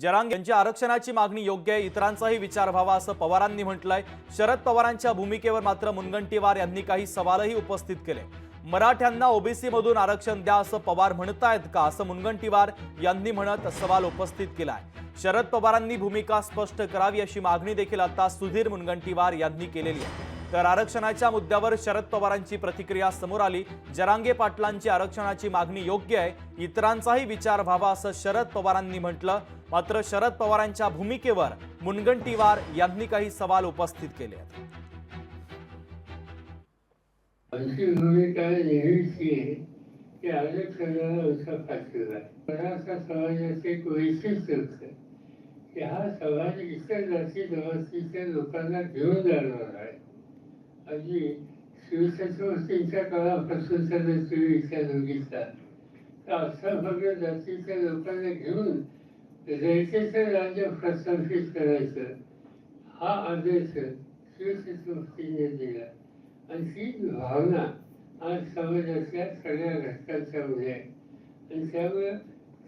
जरांग यांची आरक्षणाची मागणी योग्य आहे इतरांचाही विचार व्हावा असं पवारांनी म्हटलंय. शरद पवारांच्या भूमिकेवर मात्र मुनगंटीवार यांनी काही सवालही उपस्थित केले. मराठ्यांना ओबीसीमधून आरक्षण द्या असं पवार म्हणतायत का असं मुनगंटीवार यांनी म्हणत सवाल उपस्थित केलाय. शरद पवारांनी भूमिका स्पष्ट करावी अशी मागणी देखील आता सुधीर मुनगंटीवार यांनी केलेली आहे. तर आरक्षणाच्या मुद्द्यावर शरद पवारांची प्रतिक्रिया समोर आली. जरांगे पाटलांची आरक्षणाची मागणी योग्य आहे. इतरांचाही विचार व्हावा असं शरद पवारांनी म्हटलं. मात्र शरद पवारांच्या भूमिकेवर मुनगंटीवार यांनी काही सवाल उपस्थित केले आहेत. आमची भूमिका नेहमीची आहे की आरक्षणाला उसा फासलेला आहे. मराठा समाजाचे एक वैशिष्ट्य होतं की हा समाज इतर जाती जमातीच्या लोकांना घेऊन जाणार आहे. अगदी शिवछत्रपतींच्या काळापासून इथल्या दोघीचा तर असं सगळ्या जातीच्या लोकांना घेऊन रयतेचं राज्य प्रस्थापित करायचं. हा आदेश शिवछत्रपतींनी दिला. आणि ती भावना आज समाजातल्या सगळ्या घटकांच्या मध्ये आहे. आणि त्यामुळे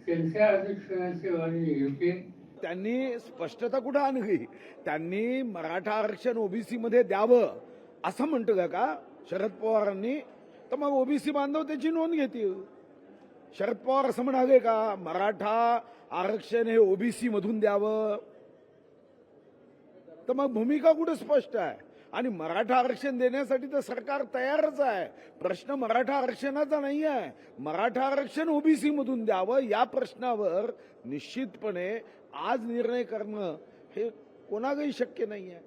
त्यांच्या आरक्षणाची मागणी योग्य त्यांनी स्पष्टता कुठं आणली? त्यांनी मराठा आरक्षण ओबीसी मध्ये द्यावं. असं म्हणतो का शरद पवारांनी तर मग ओबीसी बांधव त्याची नोंद घेतील. शरद पवार असं म्हणाले का? मराठा आरक्षण हे ओबीसी मधून द्यावं. तर मग भूमिका कुठं स्पष्ट आहे? आणि मराठा आरक्षण देण्यासाठी तर सरकार तयारच आहे. प्रश्न मराठा आरक्षणाचा नाही आहे. मराठा आरक्षण ओबीसी मधून द्यावं या प्रश्नावर निश्चितपणे आज निर्णय करणं हे कोणालाही शक्य नाही आहे.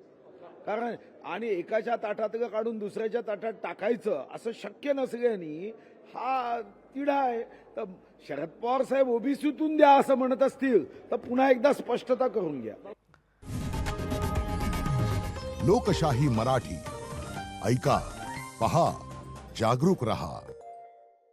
कारण आणि एकाच्या ताटात काढून दुसऱ्याच्या ताटात टाकायचं असं शक्य नसल्याने हा तिढा आहे. तर शरद पवार साहेब ओबीसीतून द्या असं म्हणत असतील तर पुन्हा एकदा स्पष्टता करून घ्या. लोकशाही मराठी ऐका पहा जागरूक रहा.